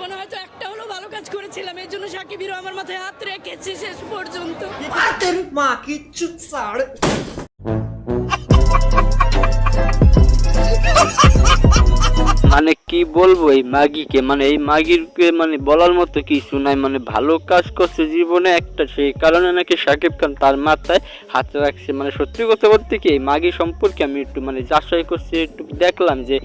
জীবনে হয়তো একটা হলো ভালো কাজ করেছিলাম এর জন্য সাকিবিরও আমার মাথায় হাত রেখেছে শেষ পর্যন্ত। মা, কিচ্ছু ছাড়। মানে কি বলব, এই মাগিকে মানে এই মাগিরকে মানে বলার মতো কিছু নাই মানে ভালো কাজ করছে জীবনে একটা, সেই কারণে নাকি সাকিব খান তার মাথায় হাত রাখছে। মানে সত্যি কথা বলতে কি, এই মাগি সম্পর্কে আমি একটু মানে যাচাই করছি, একটু দেখলাম যে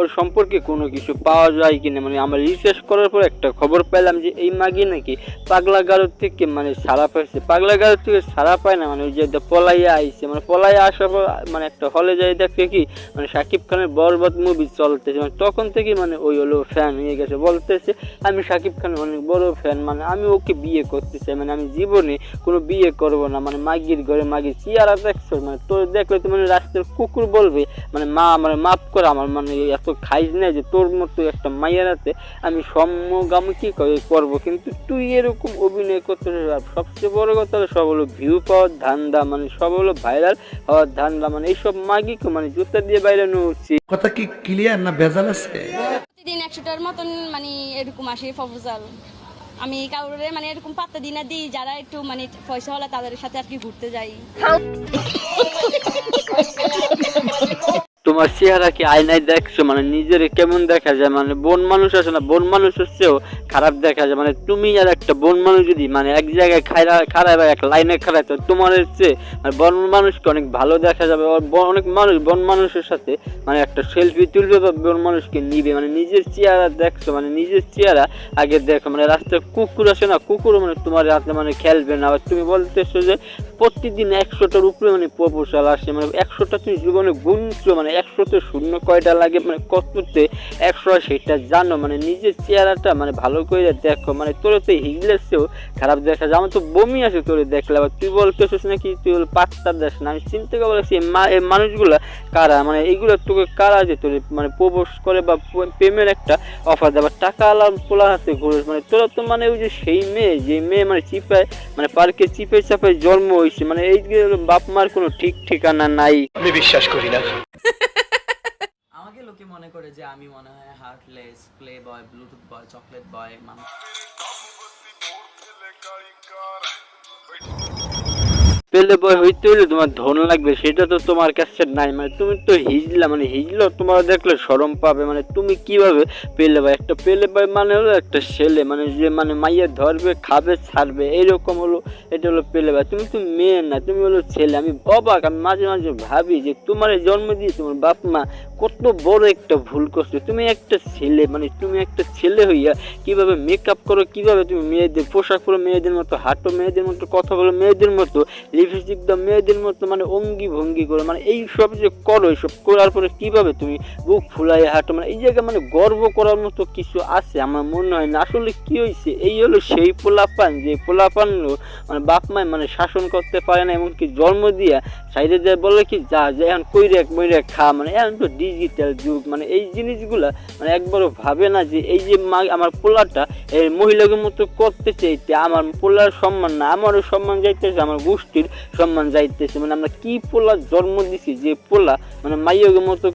ওর সম্পর্কে কোনো কিছু পাওয়া যায় কিনা। মানে আমার রিসার্চ করার পর একটা খবর পেলাম যে এই মাগি নাকি পাগলা গারো থেকে মানে সারা পাইছে। পাগলা গারো থেকে সারা পায় না মানে ওই যে পলাইয়া আইছে। মানে পলাইয়া আসার পর মানে একটা হলে যাই দেখে কি মানে সাকিব খানের বরবাদ মুভি চলতেছে মানে তখন থেকে মানে ওই হলো ফ্যান হয়ে গেছে। বলতেছে, আমি সাকিব খানের অনেক বড় ফ্যান মানে আমি ওকে বিয়ে করতে চাই মানে আমি জীবনে কোনো বিয়ে করব না মানে মাগির ঘরে মাগির চেয়ারা দেখছ মানে তোর দেখলে তো মানে রাস্তার কুকুর বলবে মানে মা আমার মাফ কর, আমার মানে এত খাইজ নেই যে তোর মতো একটা মাইয়ের হাতে আমি করে- করব। কিন্তু তুই এরকম অভিনয় করতে সবচেয়ে বড় কথা হলো সব হলো ভিউ পাওয়ার ধান্দা মানে সব হলো ভাইরাল হওয়ার ধান্দা মানে এইসব মাগিকে মানে জুতা দিয়ে বাইরে নিয়ে উঠছি। কথা কি ক্লিয়ার না ভেজাল আছে? প্রতিদিন একশোটার মতন মানে এরকম আসে প্রপোজাল আমি কাউরে মানে এরকম পাত্তা দিনা দিই যারা একটু মানে পয়সা হলে তাদের সাথে আর কি ঘুরতে যাই। তোমার চেহারা কি আয়নায় দেখছ? মানে নিজের কেমন দেখা যায়? মানে বন মানুষ আছে না, বন মানুষ হচ্ছেও খারাপ দেখা যায়। মানে তুমি আর একটা বন মানুষ যদি মানে এক জায়গায় খাইরা, খারাপ এক লাইনে খারাপ, তো তোমার হচ্ছে মানে বন মানুষকে অনেক ভালো দেখা যাবে। অনেক মানুষ, বন মানুষের সাথে মানে একটা সেলফি তুলবে বা বন মানুষকে নিবে। মানে নিজের চেহারা দেখছ মানে নিজের চেহারা আগে দেখো। মানে রাস্তায় কুকুর আছে না কুকুর মানে তোমার রাতে মানে খেলবে না। আবার তুমি বলতেছো যে প্রতিদিন একশোটার উপরে মানে প্রপোজাল আসে মানে একশোটা তুমি জীবনে গুনছো মানে একশোতে শূন্য কয়টা লাগে মানে কততে একশো সেটা জানো মানে নিজের চেহারাটা মানে ভালো করে দেখো মানে তোর তো হিজলেসেও খারাপ দেখা যায়, আমার তো বমি আসে তোরে দেখলে, আবার তুই বলতেছিস নাকি, তুই হলো পাত্তা দেশ না, আমি চিন্তা করে বলেছি, এই মানুষগুলা কারা মানে এইগুলো তোকে কারা যে তোর মানে প্রবোস করে বা প্রেমের একটা অফার দেয় বা টাকা আলাম পোলা হাতে ঘুরে মানে তোরা তো মানে ওই যে সেই মেয়ে, যে মেয়ে মানে চিপায় মানে পার্কে চিপে চাপে জন্ম হয়েছে মানে এই যে বাপ মার কোনো ঠিক ঠিকানা নাই। আমি বিশ্বাস করি না। আমাকে লোকে মনে করে যে আমি মনে হয় heartless playboy Bluetooth boy chocolate boy মানুষ। পেলে বয় হইতে হইলে তোমার ধন লাগবে, সেটা তো তোমার কাছে নাই। মানে তুমি তো হিজলা মানে হিজলো তোমার দেখলে সরম পাবে। মানে তুমি কীভাবে পেলে বয় একটা পেলে বয় মানে হলো একটা ছেলে মানে যে মানে মাইয়ে ধরবে, খাবে, ছাড়বে এইরকম হলো, এটা হলো পেলে বয় তুমি তো মেয়ে না, তুমি হলো ছেলে। আমি অবাক, আমি মাঝে মাঝে ভাবি যে তোমার জন্ম দিয়ে তোমার বাপ মা, কত বড় একটা ভুল করছ। তুমি একটা ছেলে মানে তুমি একটা ছেলে হইয়া কীভাবে মেকআপ করো, কীভাবে তুমি মেয়েদের পোশাক পরো, মেয়েদের মতো হাঁটো, মেয়েদের মতো কথা বলো, মেয়েদের মতো দাও মেয়েদের মতো মানে অঙ্গি ভঙ্গি করো মানে এই সব যে করো এইসব করার পরে কীভাবে তুমি বুক ফুলাই হাঁটো? মানে এই জায়গায় মানে গর্ব করার মতো কিছু আছে আমার মনে হয় না। আসলে কি হয়েছে এই হলো সেই পোলাপান, যে পোলাপান মানে বাপ মায় মানে শাসন করতে পারে না, এমনকি জন্ম দিয়া সাইডে যায় বলে কি, যা, যে, এখন কইরে এক খা। মানে এখন তো ডিজিটাল যুগ মানে এই জিনিসগুলা মানে একবারও ভাবে না যে এই যে মা, আমার পোলাটা এই মহিলাকে মতো করতে চাইতে, আমার পোলার সম্মান না, আমারও সম্মান যাইতেছে, আমার গোষ্ঠীর সম্মান যাইতেছে মানে আমরা কি পোলা জন্ম দিছি যে পোলা মানে মাইয়ের মতো